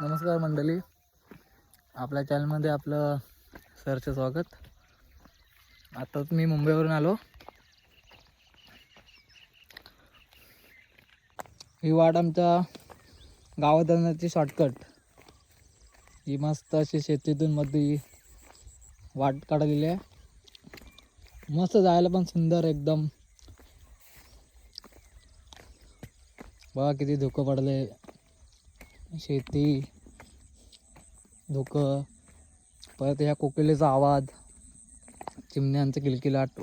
नमस्कार मंडळी. आपल्या चॅनलमध्ये आपलं सरचं स्वागत. आताच मी मुंबईवरून आलो. ही वाट आमच्या गावात जाण्याची शॉर्टकट ही मस्त अशी शेतीतून मध्ये वाट काढलेली आहे. मस्त जायला पण सुंदर एकदम. बघा किती धुकं पडले शेती धुकं परत ह्या कोकिलेचा आवाज चिमण्यांचं किलकिलाट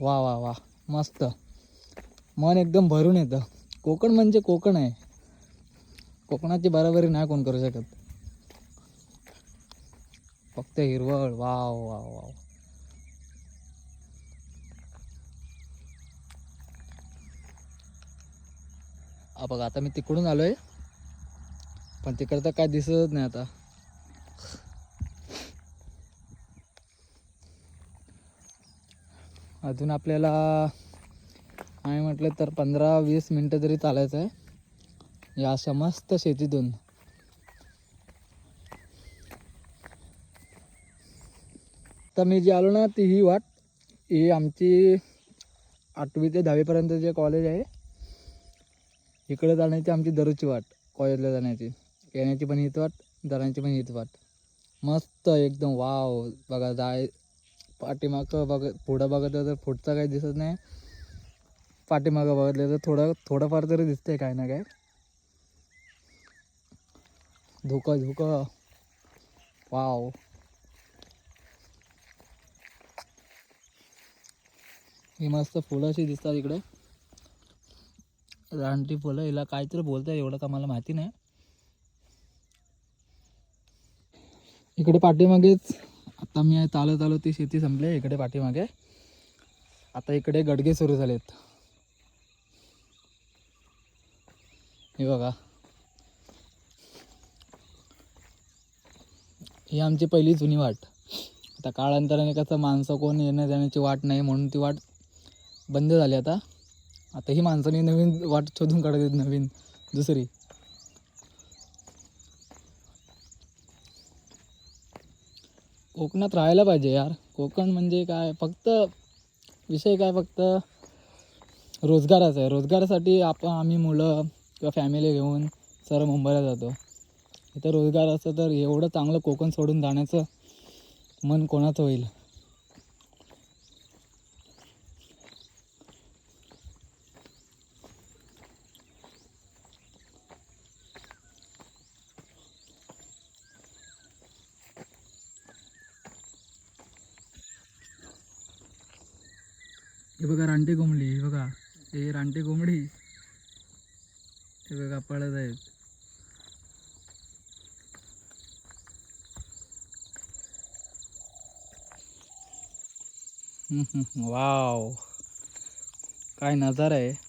वा वा वा मस्त. मन एकदम भरून येतं. कोकण म्हणजे कोकण आहे. कोकणाची बराबरी नाही कोण करू शकत. फक्त हिरवळ. वाव वाव वाव हा बघा आता मी तिकडून आलो आहे पण तिकडचं काय दिसतच नाही आता. अजून आपल्याला आम्ही म्हटलं तर पंधरा वीस मिनटं तरी चालायचं आहे या अशा मस्त शेतीतून. तर मी जी आलो ना ती ही वाट. ही आमची आठवी ते दहावीपर्यंत जे कॉलेज आहे. इकडे जाण्याची आमची दररोजची वाट कॉलेजला जाण्याची. येण्याची पण हीच वाट जाण्याची पण हीच वाट. मस्त एकदम वाव. बघा जाय पाठीमागं बघ पुढं बघितलं तर पुढचं काही दिसत नाही. पाठीमागं बघितलं तर थोडं थोडंफार तरी दिसतंय काय ना काय धुकं धुकं. वाव. ही मस्त फुलं अशी दिसतात इकडे. रानटी फुलं हिला काहीतरी बोलतात एवढं का मला माहिती नाही. इकडे पाठीमागेच आता मी चालत आलो ती शेती संपली इकडे पाठीमागे. आता इकडे गडगे सुरू झालेत. हे बघा. ही आमची पहिली जुनी वाट. आता काळांतराने कसं माणसं कोण येण्या जाण्याची वाट नाही म्हणून ती वाट बंद झाली आता. आता ही माणसाने नवीन वाट शोधून काढत आहेत नवीन दुसरी. कोकणात राहायला पाहिजे यार. कोकण म्हणजे काय? फक्त विषय काय? फक्त रोजगाराचा आहे. रोजगारासाठी आपण आम्ही मुलं किंवा फॅमिली घेऊन सर मुंबईला जातो. इथं रोजगार असं तर एवढं चांगलं कोकण सोडून जाण्याचं मन कोणाचं होईल? हे बघा रानटी कोंबडी हे बघा. हे रानटी कोंबडी. हे बघा पळत आहेत. वाव. काय नजारा आहे.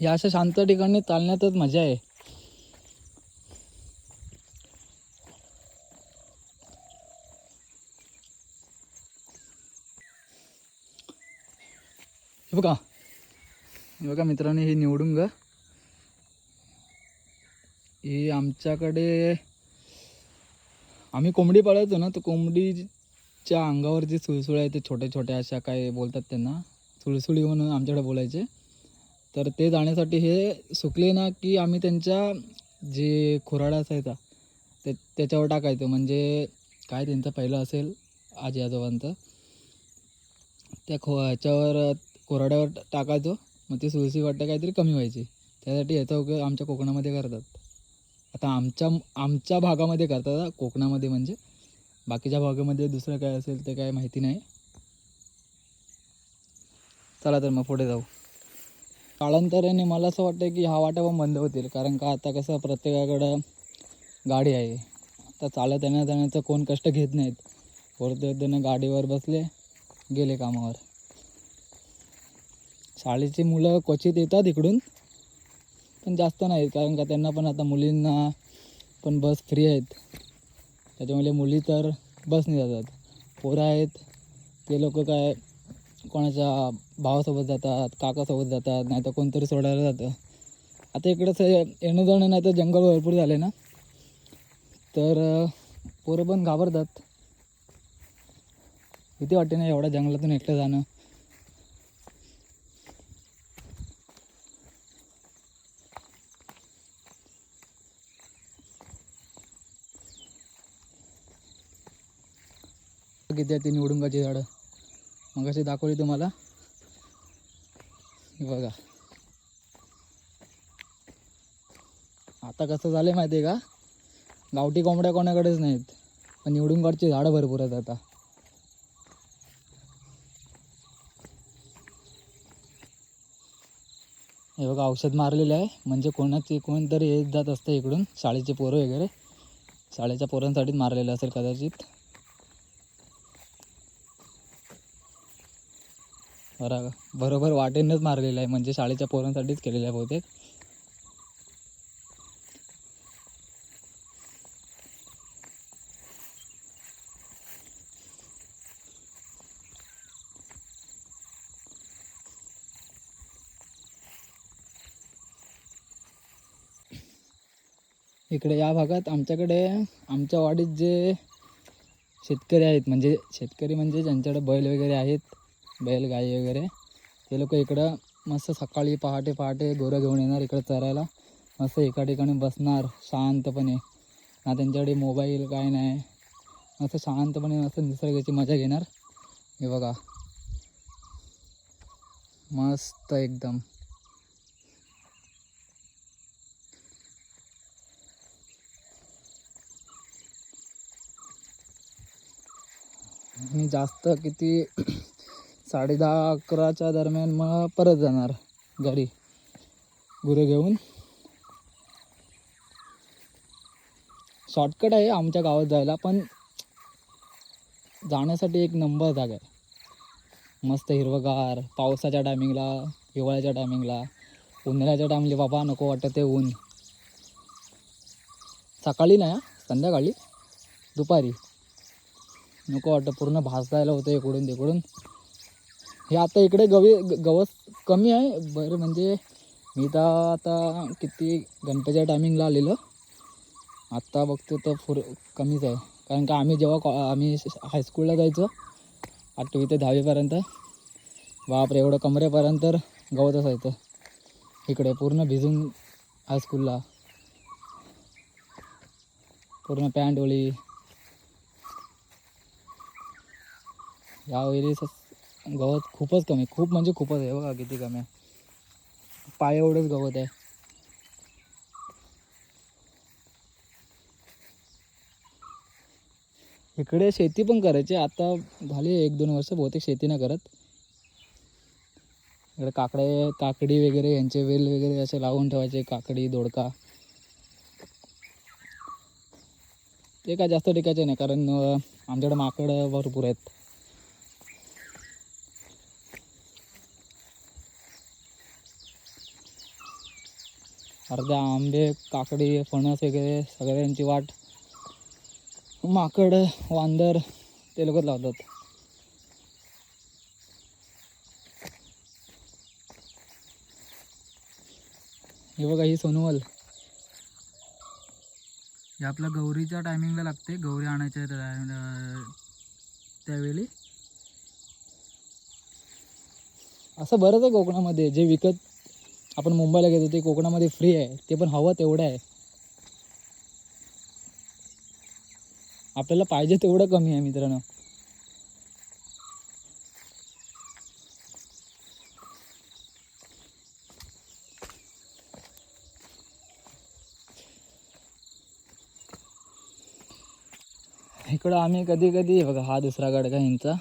या अशा शांत ठिकाणी चालण्यातच मजा आहे. हे बघा. हे बघा मित्रांनो हे निवडून ग हे आमच्याकडे आम्ही कोंबडी पाळायचो ना तर कोंबडीच्या अंगावर जे सुळसुळ आहे ते छोट्या छोट्या अशा काय बोलतात त्यांना. सुळसुळी म्हणून आमच्याकडे बोलायचे. तर ते जाण्यासाठी हे सुकले ना की आम्ही त्यांच्या जे खुराडा असायचा ते त्याच्यावर टाकायचं. म्हणजे काय त्यांचं पहिलं असेल आजी आजोबांचं त्या खो ह्याच्यावर कोराड्यावर टाकायचो. मग ती सुळसी वाटतं काहीतरी कमी व्हायची. त्यासाठी याचा उपयोग आमच्या कोकणामध्ये करतात. आता आमच्या आमच्या भागामध्ये करतात कोकणामध्ये म्हणजे. बाकीच्या भागामध्ये दुसरं काय असेल ते काय माहिती नाही. चला तर मग पुढे जाऊ. कालांतराने मला असं वाटतं की हा वाटा पण बंद होतील. कारण का आता कसं प्रत्येकाकडं गाडी आहे. आता चालत येण्या जाण्याचं कोण कष्ट घेत नाहीत. वरती गाडीवर बसले गेले कामावर. शाळेची मुलं क्वचित येतात इकडून पण जास्त नाहीत. कारण का त्यांना पण आता मुलींना पण बस फ्री आहेत. त्याच्यामुळे मुली तर बसने जातात. पोरं आहेत ते लोक काय कोणाच्या भावासोबत जातात काकासोबत जातात नाही तर कोणतरी सोडायला जातं. आता इकडंच येणं जाणं नाही तर जंगल भरपूर झाले ना? तर पोरं पण घाबरतात. भीती वाटते ना एवढ्या जंगलातून एकटं जाणं? किती आहे ती निवडुंगाची झाडं. मग अशी दाखवली तुम्हाला. बघा. आता कसं झालं माहिती आहे का? गावठी कोंबड्या कोणाकडेच नाहीत. पण निवडुंगाची झाडं भरपूर आहेत आता. हे बघा औषध मारलेलं आहे. म्हणजे कोणाची कोणतरी येत जात असतं इकडून. शाळेचे पोरं वगैरे. शाळेच्या पोरांसाठीच मारलेलं असेल कदाचित. बरा बरोबर वाटेनच मारलेलं आहे. म्हणजे शाळेच्या पोरांसाठीच केलेलं आहे बहुतेक. इकडे या भागात आमच्याकडे आमच्या वाडीत जे शेतकरी आहेत म्हणजे शेतकरी म्हणजे ज्यांच्याकडे बैल वगैरे आहेत बैलगाई वगैरे. ते लोक इकडं मस्त सकाळी पहाटे पहाटे गोरं घेऊन येणार इकडं चरायला. मस्त एका ठिकाणी बसणार शांतपणे. ना त्यांच्याकडे मोबाईल काय नाही. मस्त शांतपणे मस्त निसर्गाची मजा घेणार. हे बघा. मस्त एकदम. मी जास्त किती साडे दहा अकराच्या दरम्यान मग परत जाणार घरी गुरे घेऊन. शॉर्टकट आहे आमच्या गावात जायला पण जाण्यासाठी एक नंबर जागा आहे. मस्त हिरवगार पावसाच्या टायमिंगला हिवाळ्याच्या टायमिंगला उन्हाळ्याच्या टायमिंगला बाबा नको वाटतं ते ऊन. सकाळी नाही संध्याकाळी. दुपारी. नको वाटतं पूर्ण भासतायला होतं इकडून तिकडून. हे आता इकडे गवी ग- गवत कमी आहे. बरं म्हणजे मी तर आता किती गणपतीच्या टायमिंगला आलेलं. आत्ता बघतो तर फुर कमीच आहे. कारण का आम्ही जेव्हा कॉ आम्ही हायस्कूलला जायचो आठवी ते दहावीपर्यंत बापरे एवढं कमरेपर्यंत गवत असायचं इकडे पूर्ण भिजून हायस्कूलला पूर्ण पॅन्ट ओळी. यावेळी स- गवत खूपच कमी खूप म्हणजे खूपच आहे बघा किती कमी आहे. पाय एवढंच गवत आहे. इकडे शेती पण करायची आता झाली एक दोन वर्ष बहुतेक शेती नाही करत. इकडे काकडे काकडी वगैरे यांचे वेल वगैरे असे लावून ठेवायचे काकडी दोडका. ते काय जास्त टिकायचे नाही कारण आमच्याकडे माकड भरपूर आहेत. अर्धा आंबे काकडी फणस वगैरे सगळ्यांची वाट. माकड वांदर ते लोकच लावतात. हे बघा ही सोनवल. हे आपल्या गौरीच्या टायमिंगला लागते. गौरी आणायच्या त्यावेळी. असं बरंच आहे कोकणामध्ये. जे विकत आपण मुंबईला घेतो ते कोकणामध्ये फ्री आहे. ते पण हवं तेवढं आहे. आपल्याला पाहिजे तेवढं कमी आहे मित्रांनो. इकडं आम्ही कधी कधी बघा हा दुसरा गडका यांचा.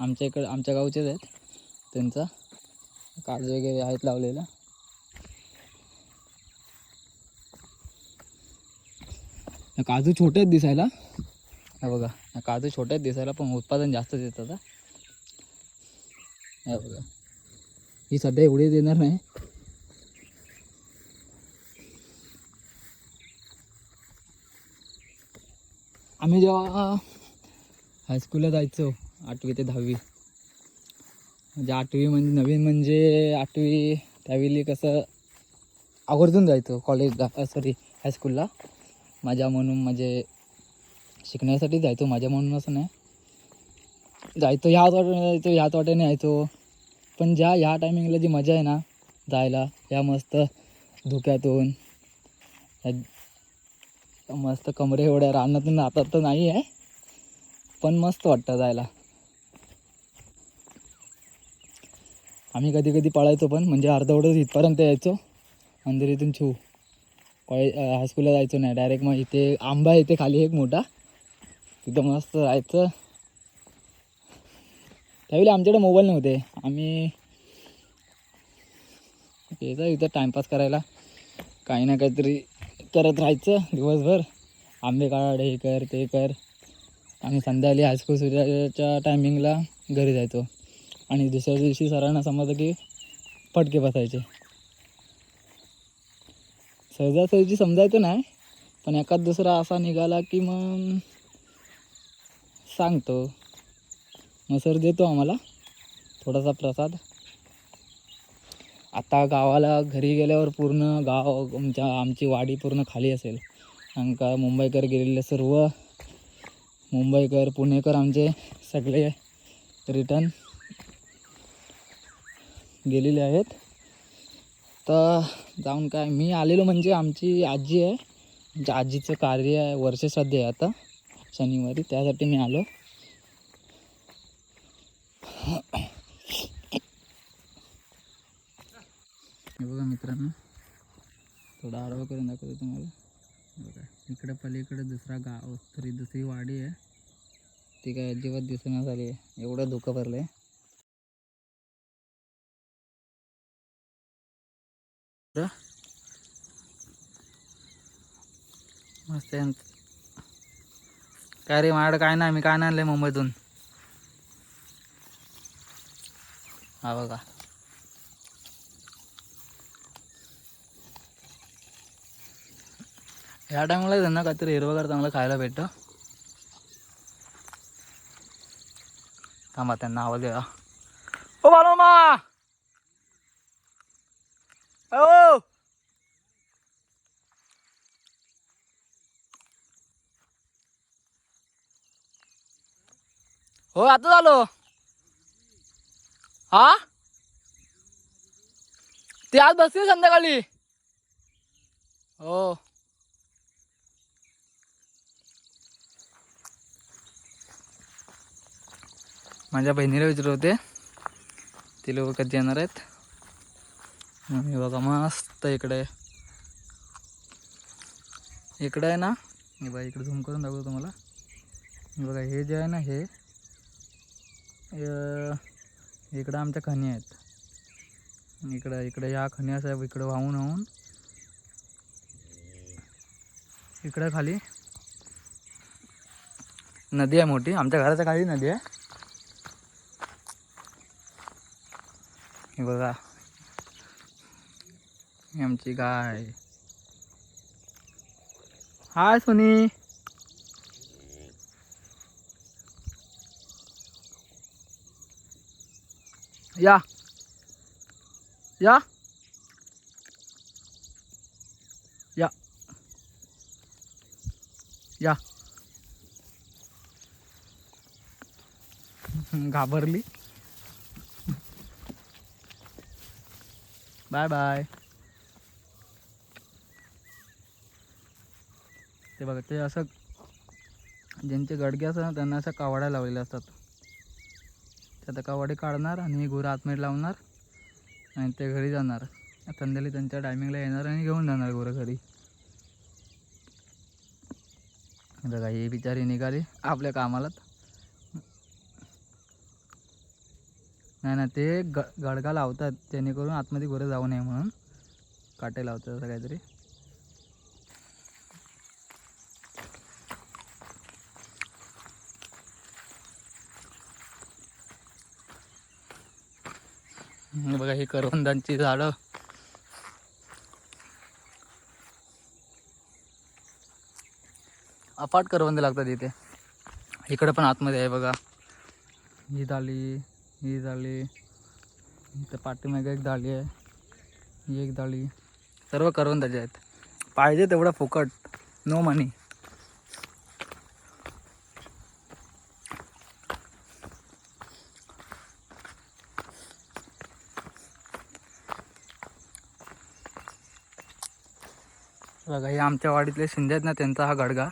आमच्या इकडं आमच्या गावचेच आहेत त्यांचा. काज वगैरे आहेत लावलेला. काजू छोटे आहेत दिसायला. हे बघा या काजू छोटे आहेत दिसायला पण उत्पादन जास्त देतात हा. हे बघा. ही सध्या एवढी देणार नाही. आम्ही जेव्हा हायस्कूलला जायचो आठवी ते दहावी. म्हणजे आठवी म्हणजे नवीन म्हणजे आठवी त्यावेळी कसं आवर्जून जायचो कॉलेजला सॉरी हायस्कूलला माझ्या म्हणून म्हणजे शिकण्यासाठी जायचो माझ्या म्हणून असं नाही. जायचो ह्याच वाटेने जायचो ह्याच वाटेने यायचो. पण ज्या ह्या टायमिंगला जी मजा आहे ना जायला या मस्त धुक्यातून या मस्त कमरे एवढ्या रानातून आता तर नाही आहे पण मस्त वाटतं जायला. आम्ही कधी कधी पळायचो पण म्हणजे अर्धवटच इथपर्यंत यायचो अंधेरीतून छू. कॉलेज हायस्कूलला जायचो नाही. डायरेक्ट मग इथे आंबा आहे इथे खाली एक मोठा. तिथं मस्त जायचं. त्यावेळी आमच्याकडे मोबाईल नव्हते. आम्ही यायचं इथं टाईमपास करायला. काही ना काहीतरी करत राहायचं दिवसभर. आंबे काढ हे कर ते कर. आम्ही संध्याकाळी हायस्कूल सूर्याच्या टायमिंगला घरी जायचो. आणि दुसऱ्या दिवशी सरांना समजलं की फटके बसायचे. सहजासहजी समजायचं नाही पण एखाद दुसरा असा निघाला की मग सांगतो. मग सर देतो आम्हाला थोडासा प्रसाद. आता गावाला घरी गेल्यावर पूर्ण गाव आमच्या आमची वाडी पूर्ण खाली असेल. कारण का मुंबईकर गेलेले सर्व. मुंबईकर पुणेकर आमचे सगळे रिटर्न गेलेले आहेत. तर जाऊन काय मी आलेलो म्हणजे आमची आजी आहे. म्हणजे आजीचं कार्य आहे वर्षश्राद्ध आहे आता शनिवारी त्यासाठी मी आलो. हे बघा मित्रांनो थोडा आडवा करून दाखवतो तुम्हाला. बघा इकडे पलीकडे दुसरा गाव तरी दुसरी वाडी आहे. ती काय अजिबात दिसून झाली आहे. एवढं धुकं भरलं आहे मस्त काय रे माड काय नाही मी काय आणलंय मुंबईतून. हा बघा. ह्या टायमाला त्यांना काहीतरी हिरवगार चांगलं खायला भेटतं. थांबा त्यांना आवाज द्या. ओ बालोमा हो. हो आता झालो हा? ते आज बसतील संध्याकाळी. हो. माझ्या बहिणीला विचारत होते. ते लोक कधी येणार आहेत? आणि बघा मस्त इकडे. इकडे आहे ना हे बघा इकडे झूम करून दाखवतो तुम्हाला. बघा हे जे आहे ना हे इकडं आमच्या खणी आहेत. इकडं इकडे ह्या खणी असा इकडं वाहून वाहून. इकडं खाली. नदी आहे मोठी आमच्या घराच्या खाली नदी आहे. हे बघा. आमची गाय. हाय सोनी. या. या. या. या. घाबरली. Bye bye. ते बघा ते असं ज्यांचे गडगे असतात ना त्यांना असं कावाड्या लावलेल्या असतात. ते आता कावाडे काढणार आणि ही गुरं आतमध्ये लावणार आणि ते घरी जाणार. संध्याकाळी त्यांच्या टायमिंगला येणार आणि घेऊन जाणार गुरं घरी. बघा हे बिचारी निघाली आपल्या कामाला. नाही ना ते ग गडगा लावतात जेणेकरून आतमध्ये गुरं जाऊ नये म्हणून. काटे लावतात असं काहीतरी. बघा हे करवंदांची झाडं. अफाट करवंद लागतात इथे. इकडे पण आतमध्ये आहे बघा. ही झाली ही झाली. इथं पाठीमागे एक डाळी आहे. ही एक डाळी सर्व करवंदाचे आहेत. पाहिजे तेवढा फुकट. नो मनी बघा हे आमच्या वाडीतले शिंदे आहेत ना त्यांचा हा गडगा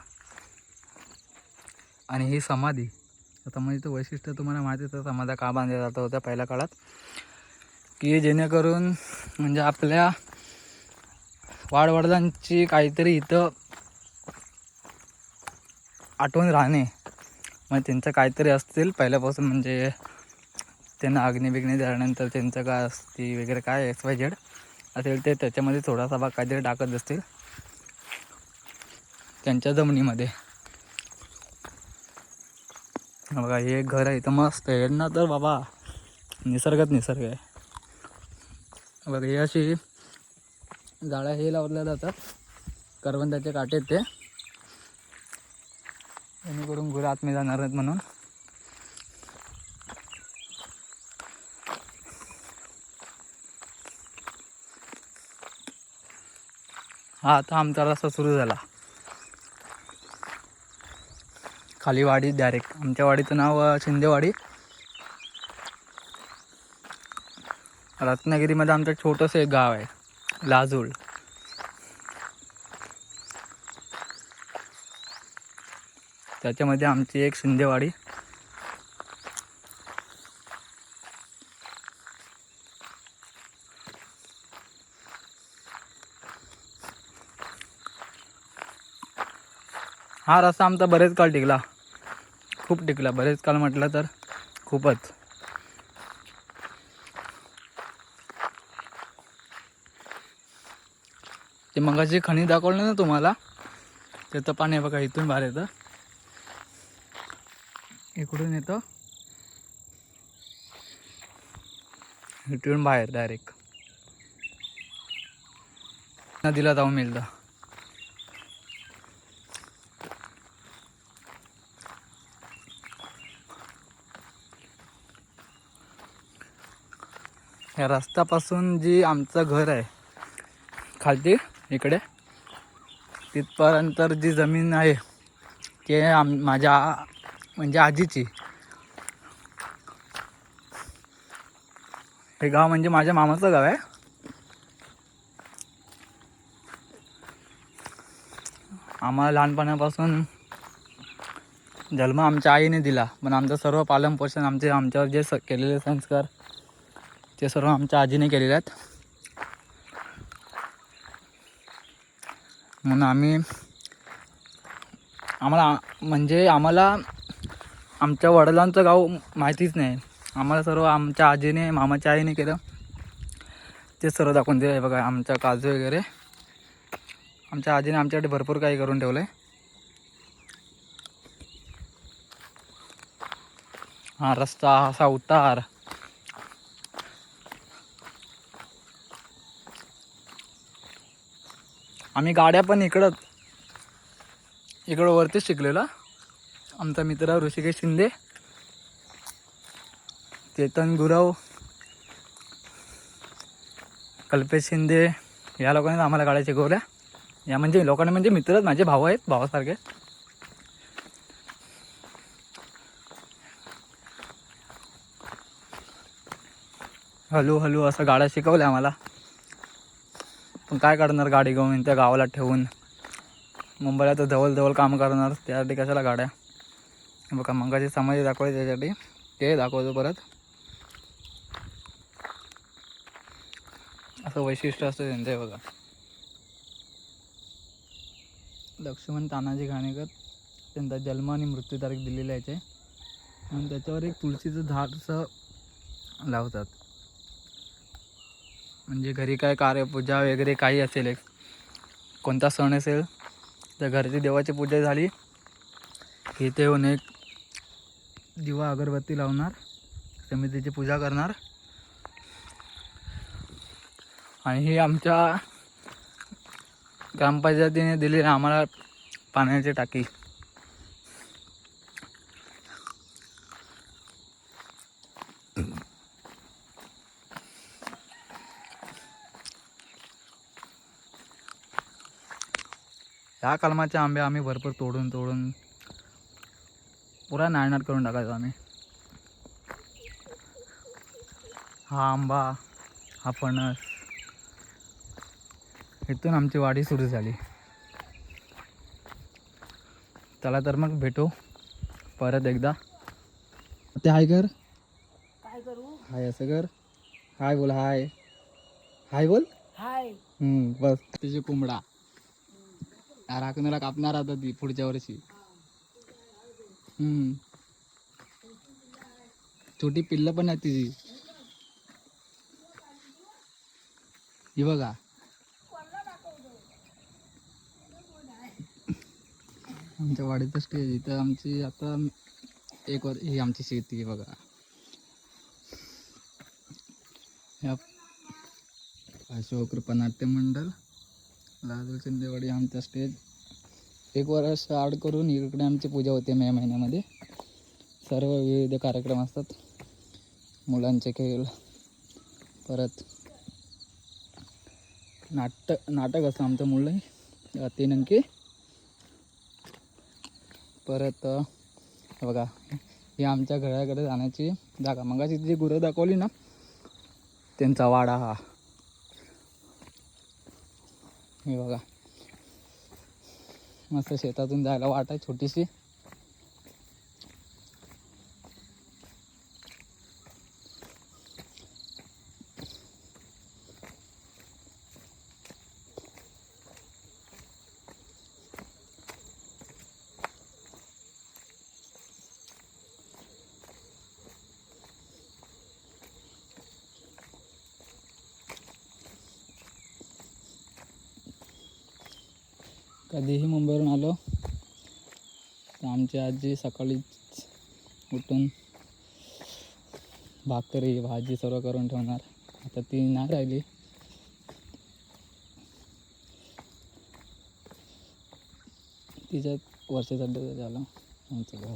आणि ही समाधी. समाधीचं वैशिष्ट्य तुम्हाला माहिती तर समाध्या का बांधल्या जात होत्या पहिल्या काळात? की जेणेकरून म्हणजे आपल्या वाडवडिलांची काहीतरी इथं आठवण राहणे मग त्यांचं काहीतरी असतील पहिल्यापासून म्हणजे त्यांना अग्निबिग्नी झाल्यानंतर त्यांचं काय असते वगैरे काय एक्स वाय झेड असेल ते त्याच्यामध्ये थोडासा भाग काहीतरी टाकत असतील. त्यांच्या जमिनीमध्ये. बघा हे एक घर आहे इथं मस्त आहे. ना तर बाबा निसर्गात निसर्ग आहे. बघा हे अशी झाडं हे लावल्या जातात. करवंदाचे काटे आहेत ते. जेणेकरून गुरं आतमे जाणार नाहीत म्हणून. हा आता आमचा रस्ता सुरू झाला. खाली वाडी डायरेक्ट आमच्या वाडीचं नाव शिंदेवाडी. रत्नागिरीमध्ये आमचं छोटंसं एक गाव आहे लाजूळ त्याच्यामध्ये आमची एक शिंदेवाडी. हा रस्ता आमचा बरेच काळ टिकला. खूप टिकला. बरेच काळ म्हटलं तर खूपच. ते मगाची खणी दाखवलं ना तुम्हाला त्याचं पाणी बघा इथून बाहेर येतं. इकडून येतं. इथून बाहेर डायरेक्ट नदीला जाऊन मिळतं. या रस्त्यापासून जी आमचं घर आहे खालती इकडे तिथपर्यंत जी जमीन आहे ते आम माझ्या म्हणजे आजीची. हे गाव म्हणजे माझ्या मामाचं गाव आहे. आम्हाला लहानपणापासून जन्म आमच्या आईने दिला पण आमचं सर्व पालनपोषण आमचे आमच्यावर जे स केलेले संस्कार ते सर्व आमच्या आजीने केलेले आहेत. म्हणून आम्ही आम्हाला म्हणजे आम्हाला आमच्या वडिलांचं गाव माहितीच नाही. आम्हाला सर्व आमच्या आजीने मामाच्या आईने केलं. ते सर्व दाखवून दिलं. आहे बघा आमच्या काजू वगैरे. आमच्या आजीने आमच्याकडे भरपूर काही करून ठेवलं आहे हा रस्ता असा उतार. आम्ही गाड्या पण इकडं इकडं वरतीच शिकलेला. आमचा मित्र ऋषिकेश शिंदे चेतन गुरव कल्पेश शिंदे या लोकांनी आम्हाला गाड्या शिकवल्या. या म्हणजे लोकांना म्हणजे मित्रच माझे भाऊ आहेत भावासारखे. हलू हलू असं गाड्या शिकवल्या आम्हाला. पण काय करणार गाडी घेऊन त्या गावाला ठेवून? मुंबईला तर जवळ जवळ काम करणार. त्यासाठी कशाला गाड्या? बघा मंगाची समाधी दाखवायची त्याच्यासाठी ते दाखवतो परत. असं वैशिष्ट्य असतं त्यांचं हे बघा. लक्ष्मण तानाजी घाणेकर त्यांचा जन्म आणि मृत्यू तारीख दिलेली आहे याचे आणि त्याच्यावर एक तुळशीचं झाड असं लावतात. म्हणजे घरी काय कार्यपूजा वगैरे काही असेल एक. कोणता सण असेल तर घरची देवाची पूजा झाली. की इथे येऊन एक दिवा अगरबत्ती लावणार. समितीची पूजा करणार. आणि ही आमच्या ग्रामपंचायतीने दिलेली आम्हाला पाण्याची टाकी. ह्या कलमाचे आंबे आम्ही भरपूर तोडून तोडून पुरा नायनाट करून टाकायचो आम्ही. हा आंबा हा फणस. इथून आमची वाडी सुरू झाली. चला तर मग भेटू परत एकदा. ते हाय कर. काय करू? हाय असं कर. हाय बोल हाय. हाय बोल. हाय. हम्म, बस. त्याची कोंबडा. राखणीला कापणार आता ती पुढच्या वर्षी. हम्म. छोटी पिल्ल पण आहे तिची. ही बघा. आमच्या वाडीचं स्टेज इथं आमची आता एक वर ही आमची शेती आहे बघा. ह्या अशोक कृपा नाट्य मंडळ लाजू शिंदेवाडी आमचा स्टेज एक वर्ष आड करून इकडे आमची पूजा होते मे महिन्यामध्ये. सर्व विविध कार्यक्रम असतात. मुलांचे खेळ. परत नाटक नाटक असतं आमचं मुलं. तीन अंकी परत बघा ही आमच्या घराकडे जाण्याची जागा. मगाची जी गुरं दाखवली ना त्यांचा वाडा हा. हे बघा. मस्त शेतातून जायला वाट आहे छोटीशी. कधीही मुंबईवरून आलो तर आमची आजी सकाळीच उठून भाकरी भाजी सर्व करून ठेवणार. आता ती नाही राहिली. तिच्यात वर्षासाठी झालं आमचं घर.